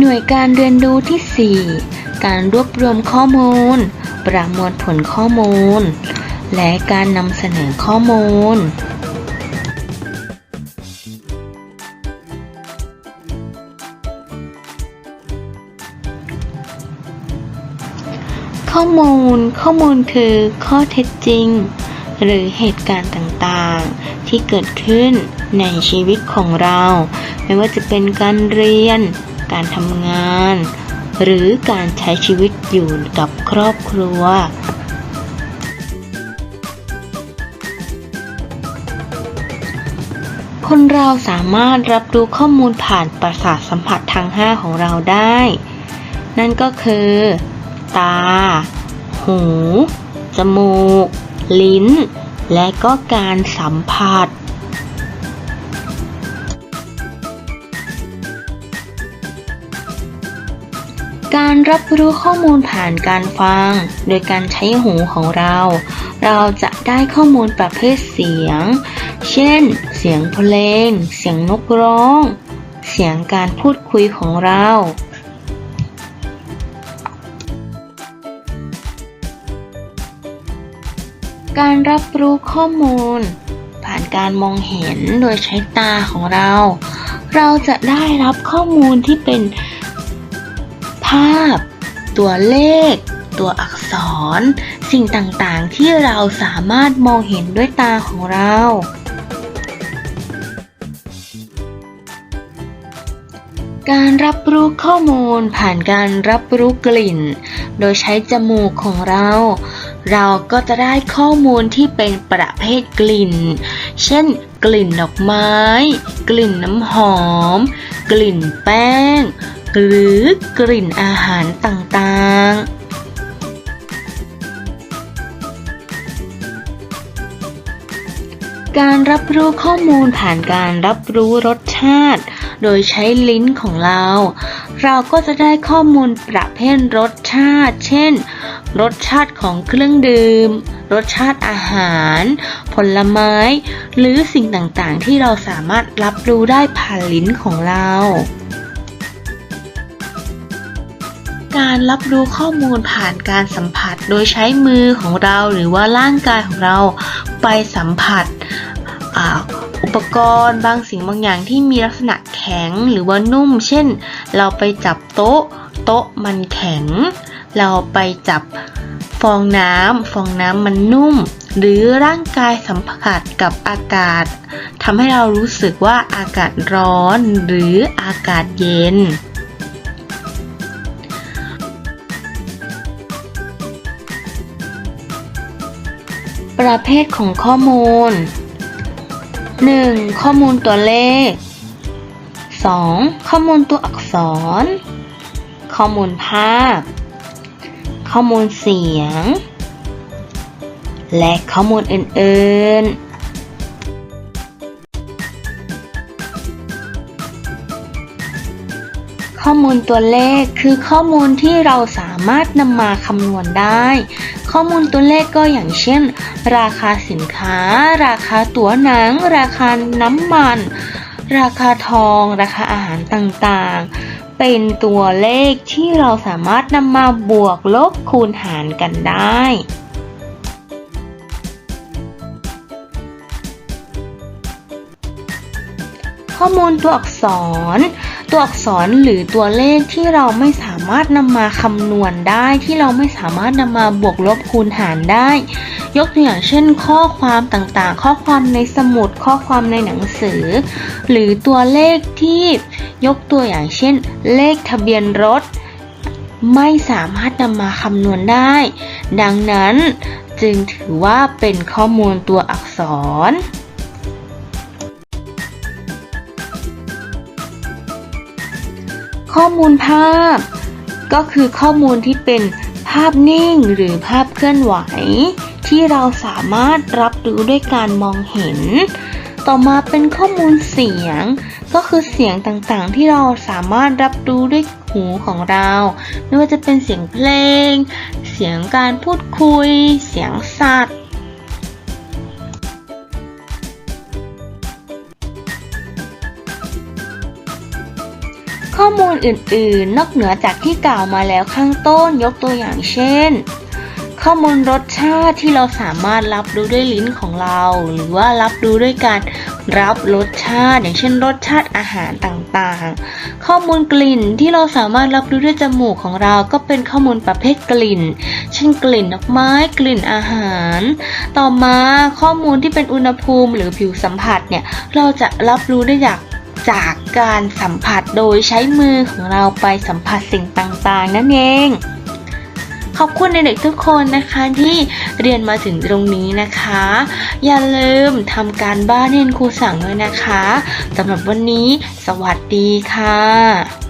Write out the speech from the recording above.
หน่วยการเรียนรู้ที่ 4 การรวบรวมข้อมูล ประมวลผลข้อมูล และการนำเสนอข้อมูล ข้อมูล ข้อมูลคือข้อเท็จจริง หรือเหตุการณ์ต่างๆ ที่เกิดขึ้นในชีวิตของเรา ไม่ว่าจะเป็นการเรียน การทำงาน หรือการใช้ชีวิตอยู่กับครอบครัว คนเราสามารถรับรู้ข้อมูลผ่านประสาทสัมผัสทาง 5 ของเราได้ นั่นก็คือ ตา หู จมูก ลิ้น และก็การสัมผัส การรับรู้ข้อมูลผ่านการฟัง โดยการใช้หูของเรา เราจะได้ข้อมูลประเภทเสียง เช่น เสียงเพลง เสียงนกร้อง เสียงการพูดคุยของเรา การรับรู้ข้อมูล ผ่านการมองเห็นโดยใช้ตาของเรา เราจะได้รับข้อมูลที่เป็น ภาพ ตัวเลข ตัวอักษร สิ่งต่างๆ ที่เราสามารถมองเห็นด้วยตาของเรา การรับรู้ข้อมูลผ่านการรับรู้กลิ่น โดยใช้จมูกของเรา เราก็จะได้ข้อมูลที่เป็นประเภทกลิ่น เช่น กลิ่นดอกไม้ กลิ่นน้ำหอม กลิ่นแป้ง หรือกลิ่นอาหารต่างๆการรับรู้ข้อมูลผ่านการรับรู้รสชาติ โดยใช้ลิ้นของเรา เราก็จะได้ข้อมูลประเภทรสชาติ เช่น รสชาติของเครื่องดื่ม รสชาติอาหาร ผลไม้ หรือสิ่งต่างๆ ที่เราสามารถรับรู้ได้ผ่านลิ้นของเรา การรับรู้ข้อมูลผ่านการสัมผัส โดยใช้มือของเราหรือว่าร่างกายของเราไปสัมผัสอุปกรณ์บางสิ่งบางอย่างที่มีลักษณะแข็งหรือว่านุ่ม เช่น เราไปจับโต๊ะ โต๊ะมันแข็ง เราไปจับฟองน้ำฟองน้ำมันนุ่ม หรือร่างกายสัมผัสกับอากาศทำให้เรารู้สึกว่าอากาศร้อนหรืออากาศเย็น ประเภทของข้อมูล 1. ข้อมูลตัวเลข 2. ข้อมูลตัวอักษร ข้อมูลภาพ ข้อมูลเสียง และข้อมูลอื่น ๆข้อมูลตัวเลขคือข้อมูลที่เราสามารถนำมาคำนวณได้ ข้อมูลตัวเลขก็อย่างเช่น ราคาสินค้า ราคาตั๋วหนัง ราคาน้ำมัน ราคาทอง ราคาอาหารต่างๆ เป็นตัวเลขที่เราสามารถนำมาบวกลบคูณหารกันได้ข้อมูลตัวอักษร ตัวอักษรหรือตัวเลขที่เราไม่สามารถนำมาคำนวณได้ที่เราไม่สามารถนำมาบวกลบคูณหารได้ ยกตัวอย่างเช่น ข้อความต่างๆ ข้อความในสมุด ข้อความในหนังสือ หรือตัวเลขที่ยกตัวอย่างเช่น เลขทะเบียนรถ ไม่สามารถนำมาคำนวณได้ ดังนั้นจึงถือว่าเป็นข้อมูลตัวอักษร ข้อมูลภาพ ก็คือข้อมูลที่เป็นภาพนิ่งหรือภาพเคลื่อนไหว ที่เราสามารถรับรู้ด้วยการมองเห็น ต่อมาเป็นข้อมูลเสียง ก็คือเสียงต่างๆ ที่เราสามารถรับรู้ด้วยหูของเราไม่ว่าจะเป็นเสียงเพลง เสียงการพูดคุย เสียงสัตว์ ข้อมูลอื่น ๆ นอกเหนือจากที่กล่าวมาแล้วข้างต้นยกตัวอย่างเช่น ข้อมูลรสชาติที่เราสามารถรับรู้ด้วยลิ้นของเรา หรือว่ารับรู้ด้วยการรับรสชาติอย่างเช่น รสชาติอาหารต่างๆ ข้อมูลกลิ่นที่เราสามารถรับรู้ด้วยจมูกของเราก็เป็นข้อมูลประเภทกลิ่น เช่นกลิ่นดอกไม้กลิ่นอาหาร ต่อมาข้อมูลที่เป็นอุณหภูมิหรือผิวสัมผัสเนี่ยเราจะรับรู้ได้จาก จากการสัมผัสโดยใช้มือของเราไปสัมผัสสิ่งต่างๆ นั่นเอง ขอบคุณเด็กๆทุกคนนะคะที่เรียนมาถึงตรงนี้นะคะ อย่าลืมทำการบ้านเรียนครูสั่งด้วยนะคะสำหรับวันนี้ สวัสดีค่ะ